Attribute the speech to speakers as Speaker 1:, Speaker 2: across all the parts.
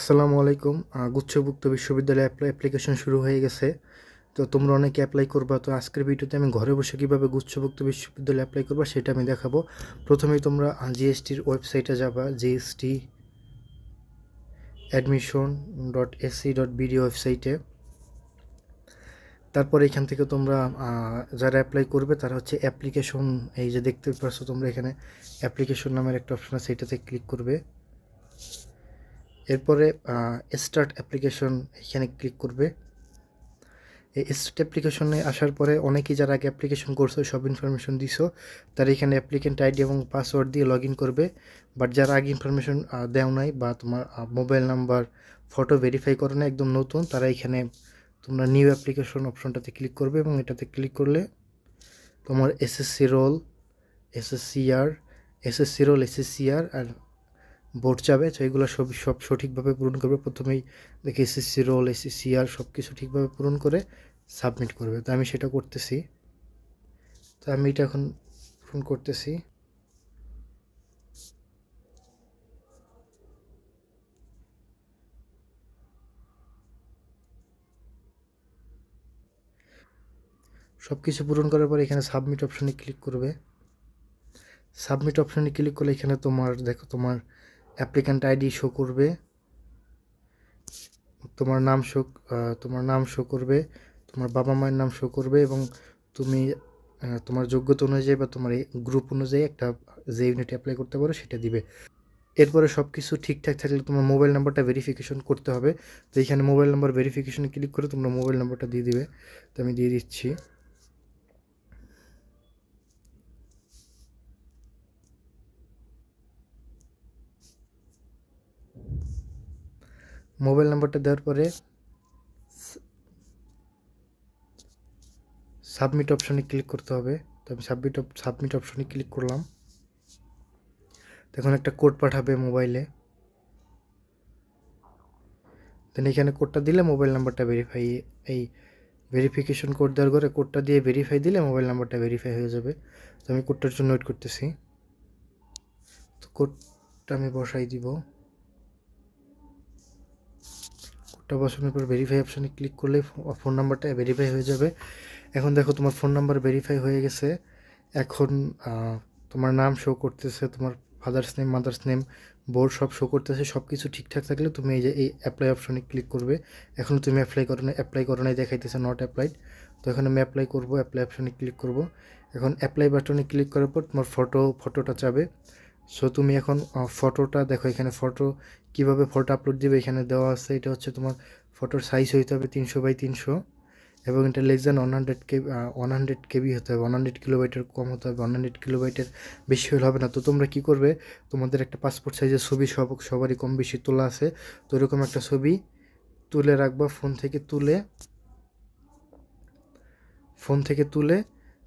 Speaker 1: আসসালামু আলাইকুম। গুচ্ছভুক্ত বিশ্ববিদ্যালয়ে অ্যাপ্লাই অ্যাপ্লিকেশন শুরু হয়ে গেছে। তো তোমরা অনেকে অ্যাপ্লাই করবা। তো আজকের ভিডিওতে আমি ঘরে বসে কীভাবে গুচ্ছভুক্ত বিশ্ববিদ্যালয়ে অ্যাপ্লাই করবা সেটা আমি দেখাবো। প্রথমেই তোমরা জিএসটির ওয়েবসাইটে যাবা। GST admission dot AC dot BD ওয়েবসাইটে তারপর এখান থেকে তোমরা যারা অ্যাপ্লাই করবে তারা হচ্ছে অ্যাপ্লিকেশন এই যে দেখতে পাচ্ছ তোমরা এখানে অ্যাপ্লিকেশন নামের একটা অপশন আছে, এটাতে ক্লিক করবে। এরপরে স্টার্ট অ্যাপ্লিকেশন এখানে ক্লিক করবে। এই স্টার্ট অ্যাপ্লিকেশনে আসার পরে অনেকেই যারা আগে অ্যাপ্লিকেশন করছ, সব ইনফরমেশন দিছো, তারা এখানে অ্যাপ্লিকেন্ট আইডি এবং পাসওয়ার্ড দিয়ে লগ করবে। বাট যারা আগে ইনফরমেশন দেও নাই বা তোমার মোবাইল নাম্বার ফটো ভেরিফাই করো না একদম নতুন, তারা এখানে তোমরা নিউ অ্যাপ্লিকেশন অপশনটাতে ক্লিক করবে এবং এটাতে ক্লিক করলে তোমার SSC roll SSC year SSC roll SSC year আর বোর্ড যাবে তো এগুলো সব সব সঠিকভাবে পূরণ করবে। প্রথমেই দেখে এসএসসি রোল, এসএসসি আর সব কিছু ঠিকভাবে পূরণ করে সাবমিট করবে। তো আমি সেটা করতেছি। তো আমি এটা এখন পূরণ করতেছি। সব কিছু পূরণ করার পর এখানে সাবমিট অপশনে ক্লিক করবে। সাবমিট অপশনে ক্লিক করলে এখানে তোমার, দেখো তোমার অ্যাপ্লিক্যান্ট আইডি শো করবে, তোমার নাম শো তোমার নাম শো করবে, তোমার বাবা মায়ের নাম শো করবে এবং তুমি তোমার যোগ্যতা অনুযায়ী বা তোমার গ্রুপ অনুযায়ী একটা যে ইউনিট অ্যাপ্লাই করতে পারো সেটা দিবে। এরপরে সব কিছু ঠিকঠাক থাকলে তোমার মোবাইল নাম্বারটা ভেরিফিকেশন করতে হবে। তো এখানে মোবাইল নাম্বার ভেরিফিকেশনে ক্লিক করে তোমরা মোবাইল নাম্বারটা দিয়ে দিবে। তো আমি দিয়ে দিচ্ছি। মোবাইল নাম্বারটা দেওয়ার পরে সাবমিট অপশনে ক্লিক করতে হবে। তো আমি সাবমিট সাবমিট অপশনে ক্লিক করলাম। তখন একটা কোড পাঠাবে মোবাইলে। দেন এখানে কোডটা দিলে মোবাইল নাম্বারটা ভেরিফাই এই ভেরিফিকেশন কোড দেওয়ার পরে কোডটা দিয়ে ভেরিফাই দিলে মোবাইল নাম্বারটা ভেরিফাই হয়ে যাবে। তো আমি কোডটার জন্য ওয়েট করতেছি। তো কোডটা আমি বসাই দিব। কোডটা বসানোর পর ভেরিফাই অপশানে ক্লিক করলে ফোন নাম্বারটা ভেরিফাই হয়ে যাবে। এখন দেখো তোমার ফোন নাম্বার ভেরিফাই হয়ে গেছে। এখন তোমার নাম শো করতেছে, তোমার father's name mother's name board সব শো করতেছে সব কিছু ঠিকঠাক থাকলে তুমি এই যে, এই অ্যাপ্লাই অপশনে ক্লিক করবে। এখন তুমি অ্যাপ্লাই করো না অ্যাপ্লাই করো নাই দেখাইতেছে নট অ্যাপ্লাইড তো এখন আমি অ্যাপ্লাই করব অ্যাপ্লাই অপশনে ক্লিক করব। এখন অ্যাপ্লাই বাটনে ক্লিক করার পর তোমার ফটো ফটোটা চাবে। সো তুমি এখন ফটোটা দেখো, এখানে ফটো কীভাবে ফটো আপলোড দিবে, এখানে দেওয়া আছে, এটা হচ্ছে তোমার ফটোর সাইজ হইতে হবে তিনশো বাই তিনশো এবং এটা less than one hundred K one hundred KB হতে হবে ওয়ান হান্ড্রেড কিলোবাইটের কম হতে হবে ওয়ান হান্ড্রেড কিলোবাইটের বেশি হলে হবে না। তো তোমরা কি করবে, তোমাদের একটা পাসপোর্ট সাইজের ছবি সব, সবারই কম বেশি তোলা আছে, তো এরকম একটা ছবি তুলে রাখবা ফোন থেকে তুলে ফোন থেকে তুলে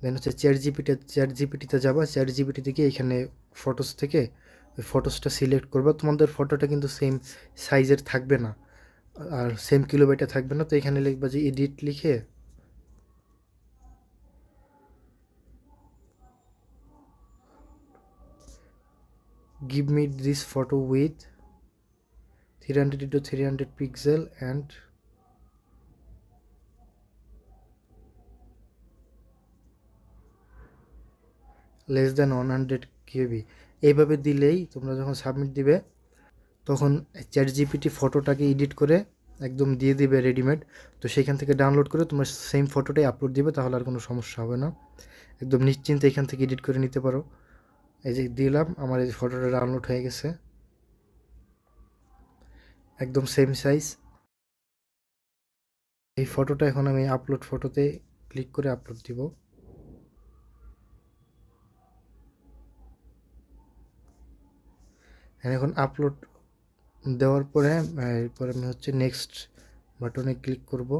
Speaker 1: দেন হচ্ছে চ্যাট জিপিটি চ্যাট জিপিটিতে যাবা চ্যাট জিপিটি থেকে এখানে ফটোস থেকে ওই ফটোসটা সিলেক্ট করবা। তোমাদের ফটোটা কিন্তু সেম সাইজের থাকবে না। আর সেম কিলোবাইটে থাকবে না। তো এখানে লিখবা যে এডিট লিখে give me this photo with 300 into 300 pixel and less than one hundred KB এইভাবে দিলেই তোমরা যখন সাবমিট দিবে, তখন চ্যাট জিপিটি ফটোটাকে এডিট করে একদম দিয়ে দিবে রেডিমেড তো সেখান থেকে ডাউনলোড করে তোমার সেম ফটোটাই আপলোড দিবে, তাহলে আর কোনো সমস্যা হবে না। একদম নিশ্চিন্তে এখান থেকে এডিট করে নিতে পারো। এই যে দিলাম, আমার এই ফটোটা ডাউনলোড হয়ে গেছে। একদম সেম সাইজ এই ফটোটা এখন আমি আপলোড ফটোতে ক্লিক করে আপলোড দিব। এখন আপলোড দেওয়ার পরে, এরপরে আমি হচ্ছে নেক্সট বাটনে ক্লিক করব।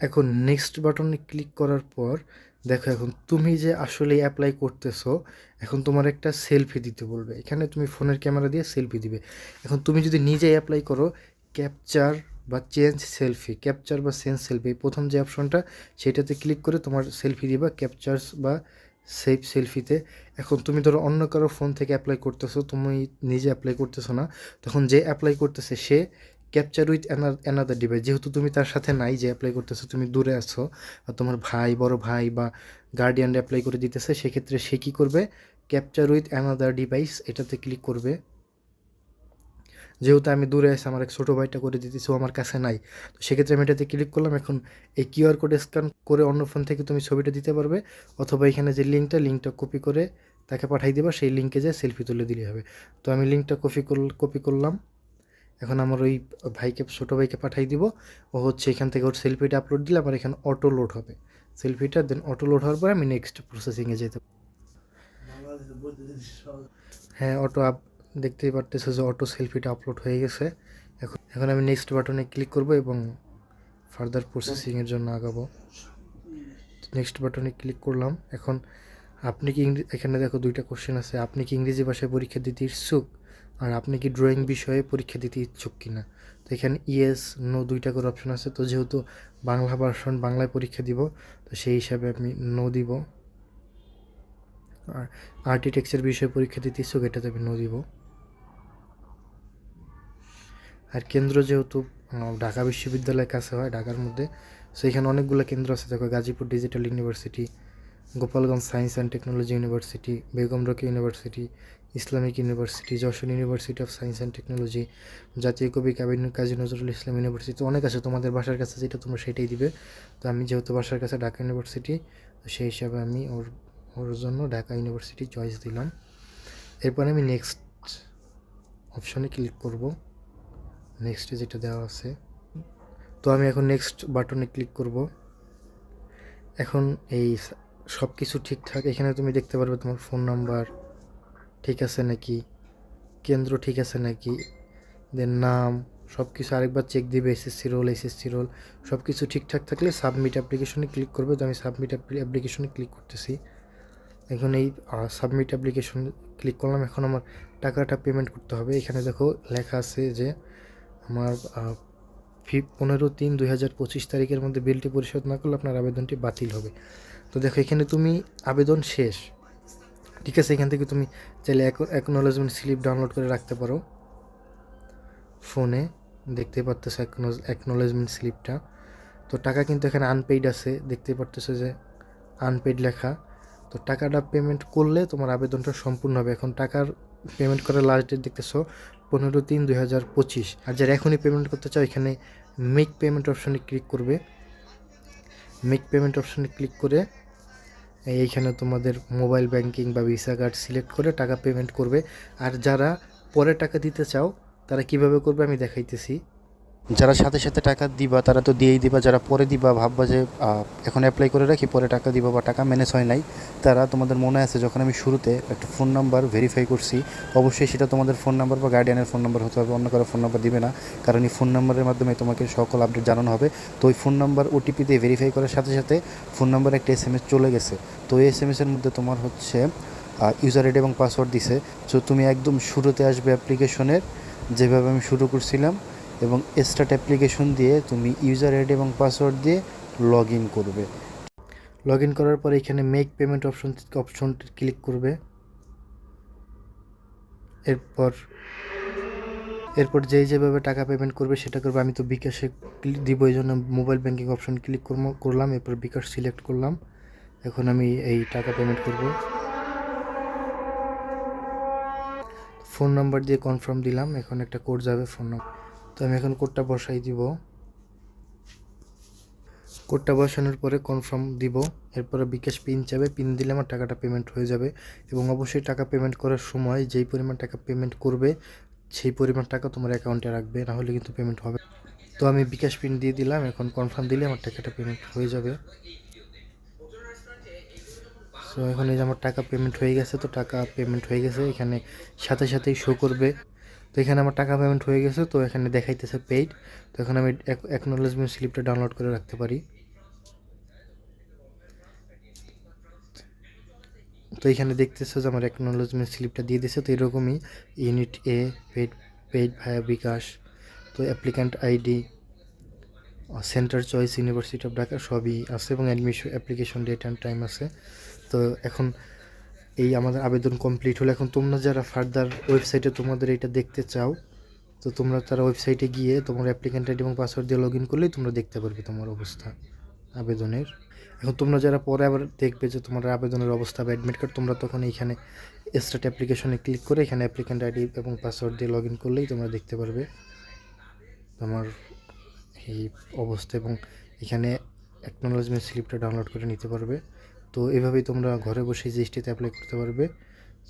Speaker 1: এখন নেক্সট বাটনে ক্লিক করার পর, দেখো এখন তুমি যে আসলে অ্যাপ্লাই করতেছো, এখন তোমার একটা সেলফি দিতে বলবে। এখানে তুমি ফোনের ক্যামেরা দিয়ে সেলফি দিবে। এখন তুমি যদি নিজে অ্যাপ্লাই করো ক্যাপচার বা চেঞ্জ সেলফি ক্যাপচার বা চেঞ্জ সেলফি প্রথম যে অপশনটা সেটাতে ক্লিক করে তোমার সেলফি দিবা ক্যাপচার্স বা সেভ সেলফিতে। এখন তুমি ধরো অন্য কারও ফোন থেকে অ্যাপ্লাই করতেছো, তুমি নিজে অ্যাপ্লাই করতেছো না, তখন যে অ্যাপ্লাই করতেছে, সে ক্যাপচার উইথ অ্যানাদার ডিভাইস যেহেতু তুমি তার সাথে নাই যে অ্যাপ্লাই করতেছো, তুমি দূরে আছো, আর তোমার ভাই, বড় ভাই বা গার্ডিয়ান অ্যাপ্লাই করে দিতেছে, সেক্ষেত্রে সে কী করবে? ক্যাপচার উইথ অ্যানাদার ডিভাইস এটাতে ক্লিক করবে। যেহেতু আমি দূরে আছি আমার এক ছোটো ভাইটা করে দিতেছি আমার কাছে নাই। তো সেক্ষেত্রে আমি এটাতে ক্লিক করলাম এখন এই কিউআর কোড স্ক্যান করে অন্য ফোন থেকে তুমি ছবিটা দিতে পারবে অথবা এখানে যে লিঙ্কটা লিঙ্কটা কপি করে তাকে পাঠিয়ে দেবা সেই লিঙ্কে যে সেলফি তুলে দিলে হবে। তো আমি লিঙ্কটা কপি কর কপি করলাম। এখন আমার ওই ভাইকে ছোটো ভাইকে পাঠিয়ে দিব। ও হচ্ছে এখান থেকে ওর সেলফিটা আপলোড দিলে আমার এখানে অটো লোড হবে। সেলফিটা দেন অটো লোড হওয়ার পরে আমি নেক্সট প্রসেসিংয়ে যেতে হ্যাঁ অটো আপ দেখতেই পারতেছো যে অটো সেলফিটা আপলোড হয়ে গেছে। এখন এখন আমি নেক্সট বাটনে ক্লিক করব এবং ফার্দার প্রসেসিংয়ের জন্য আগাবো। নেক্সট বাটনে ক্লিক করলাম। এখন আপনি কি এখানে দেখো দুইটা কোশ্চেন আছে। আপনি কি ইংরেজি ভাষায় পরীক্ষা দিতে ইচ্ছুক? আর আপনি কি ড্রয়িং বিষয়ে পরীক্ষা দিতে ইচ্ছুক কিনা? তো এখানে ইয়েস নো দুইটা করে অপশন আছে। তো যেহেতু বাংলা ভার্সন বাংলায় পরীক্ষা দিব, তো সেই হিসাবে আমি নো দিব। আর আর্কিটেকচার বিষয়ে পরীক্ষা দিতে ইচ্ছুক, এটাতে আমি নো দিব। আর কেন্দ্র যেহেতু ঢাকা বিশ্ববিদ্যালয়ের কাছে হয় ঢাকার মধ্যে সেইখানে অনেকগুলো কেন্দ্র আছে। দেখো Gazipur digital university Gopalganj science and technology university Begum Rokeya university Islamic university Jessore university of science and technology Jatiya Kabi Kabin Kazi Nazrul Islam university অনেক আছে তোমাদের বাসার কাছে, যেটা তোমরা সেটাই দিবে। তো আমি যেহেতু বাসার কাছে ঢাকা ইউনিভার্সিটি তো সেই হিসাবে আমি ওর ওর জন্য ঢাকা ইউনিভার্সিটি চয়েস দিলাম। এরপর আমি নেক্সট অপশনে ক্লিক করব। নেক্সটে যেটা দেওয়া আছে। তো আমি এখন নেক্সট বাটনে ক্লিক করব। এখন এই সব কিছু ঠিকঠাক। এখানে তুমি দেখতে পারবে তোমার ফোন নাম্বার ঠিক আছে নাকি, কেন্দ্র ঠিক আছে নাকি দেন নাম সব কিছু আরেকবার চেক দিবে এসএসসি রোল এসএসসি রোল সব কিছু ঠিকঠাক থাকলে সাবমিট অ্যাপ্লিকেশনে ক্লিক করবে। তো আমি সাবমিট অ্যাপ্লিকেশনে ক্লিক করতেছি। এখন এই সাবমিট অ্যাপ্লিকেশন ক্লিক করলাম। এখন আমার টাকাটা পেমেন্ট করতে হবে। এখানে দেখো লেখা আছে যে আমার ফি পনেরো তিন দুই হাজার পঁচিশ তারিখের মধ্যে বিলটি পরিশোধ না করলে আপনার আবেদনটি বাতিল হবে। তো দেখো, এখানে তুমি আবেদন শেষ। ঠিক আছে, এখান থেকে তুমি চাইলে অ্যাকনোলেজমেন্ট স্লিপ ডাউনলোড করে রাখতে পারো। ফোনে দেখতে পারতেছো অ্যাকনোলেজমেন্ট স্লিপটা তো টাকা কিন্তু এখানে আনপেইড আছে। দেখতে পারতেছো যে আনপেইড লেখা। তো টাকাটা পেমেন্ট করলে তোমার আবেদনটা সম্পূর্ণ হবে। এখন টাকার পেমেন্ট করার লাস্ট ডেট দেখতেছো, পনেরো তিন দুই হাজার পঁচিশ। আর যারা এখনই পেমেন্ট করতে চাও, এখানে মেক পেমেন্ট অপশানে ক্লিক করবে। মেক পেমেন্ট অপশানে ক্লিক করে এইখানে তোমাদের মোবাইল ব্যাংকিং বা ভিসা কার্ড সিলেক্ট করে টাকা পেমেন্ট করবে। আর যারা পরে টাকা দিতে চাও, তারা কীভাবে করবে আমি দেখাইতেছি। যারা সাথে সাথে টাকা দিবা, তারা তো দিয়েই দিবা, যারা পরে দিবা, ভাববা যে এখন অ্যাপ্লাই করে রাখি, পরে টাকা দিবা বা টাকা ম্যানেজ হয় নাই, তারা তোমাদের মনে আছে, যখন আমি শুরুতে একটা ফোন নাম্বার ভেরিফাই করছি, অবশ্যই সেটা তোমাদের ফোন নাম্বার বা গার্ডিয়ানের ফোন নাম্বার হতে হবে, অন্য কারও ফোন নাম্বার দিবে না, কারণ এই ফোন নাম্বারের মাধ্যমে তোমাকে সকল আপডেট জানানো হবে। তো ওই ফোন নাম্বার ওটিপি দিয়ে ভেরিফাই করার সাথে সাথে ফোন নাম্বার একটা এস চলে গেছে। তো এই এস এসের মধ্যে তোমার হচ্ছে ইউজার আইডি এবং পাসওয়ার্ড দিছে। তো তুমি একদম শুরুতে আসবে অ্যাপ্লিকেশনের যেভাবে আমি শুরু করছিলাম এবং স্টার্ট অ্যাপ্লিকেশন দিয়ে তুমি ইউজার আইডি এবং পাসওয়ার্ড দিয়ে লগ ইন করবে। লগ ইন করার পর এখানে মেক পেমেন্ট অপশন অপশনটি ক্লিক করবে। এরপর এরপর যেই যেভাবে টাকা পেমেন্ট করবে সেটা করবে। আমি তো বিকাশে দিব এই জন্য মোবাইল ব্যাঙ্কিং অপশন ক্লিক করলাম, এরপর বিকাশ সিলেক্ট করলাম। এখন আমি এই টাকা পেমেন্ট করব। ফোন নাম্বার দিয়ে কনফার্ম দিলাম, এখন একটা কোড যাবে ফোন নাম্বার তো আমি এখন কোডটা বসাই দিব। কোডটা বসানোর পরে কনফার্ম দিব। এরপরে বিকাশ পিন যাবে পিন দিলে আমার টাকাটা পেমেন্ট হয়ে যাবে এবং অবশ্যই টাকা পেমেন্ট করার সময় যেই পরিমাণ টাকা পেমেন্ট করবে, সেই পরিমাণ টাকা তোমার অ্যাকাউন্টে রাখবে। না হলে কিন্তু পেমেন্ট হবে তো আমি বিকাশ পিন দিয়ে দিলাম। এখন কনফার্ম দিলে আমার টাকাটা পেমেন্ট হয়ে যাবে। তো এখন এই যে আমার টাকা পেমেন্ট হয়ে গেছে, তো টাকা পেমেন্ট হয়ে গেছে। এখানে সাথে সাথেই শো করবে। তো এখানে আমার টাকা পেমেন্ট হয়ে গেছে, তো এখানে দেখাইতেছে পেইড তো এখন আমি অ্যাকনোলেজমেন্ট স্লিপটা ডাউনলোড করে রাখতে পারি। তো এখানে দেখতেছো যে আমার অ্যাকনোলেজমেন্ট স্লিপটা দিয়ে দিছে তো এরকমই unit A paid paid via bKash তো applicant ID center choice university of Dhaka সবই আছে এবং admission application date and time আছে। তো এখন এই আমাদের আবেদন কমপ্লিট হলো। এখন তোমরা যারা ফার্দার ওয়েবসাইটে তোমাদের এটা দেখতে চাও, তো তোমরা তারা ওয়েবসাইটে গিয়ে তোমার অ্যাপ্লিক্যান্ট আইডি এবং পাসওয়ার্ড দিয়ে লগ ইন করলেই তোমরা দেখতে পারবে তোমার অবস্থা আবেদনের। এখন তোমরা যারা পরে আবার দেখবে যে তোমার আবেদনের অবস্থা বা অ্যাডমিট কার্ড তোমরা তখন এইখানে স্টার্ট অ্যাপ্লিকেশনে ক্লিক করে এখানে অ্যাপ্লিক্যান্ট আইডি এবং পাসওয়ার্ড দিয়ে লগ ইন করলেই তোমরা দেখতে পারবে তোমার এই অবস্থা এবং এখানে অ্যাকনোলজমেন্ট স্লিপটা ডাউনলোড করে নিতে পারবে। তো এভাবেই তোমরা ঘরে বসে জিএসটিতে অ্যাপ্লাই করতে পারবে।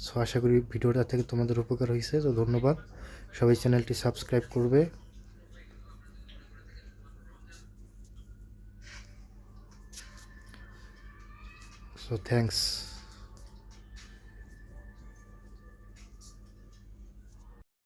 Speaker 1: সো আশা করি ভিডিওটা থেকে তোমাদের উপকার হয়েছে, তো ধন্যবাদ। সবাই চ্যানেলটি সাবস্ক্রাইব করবে। So thanks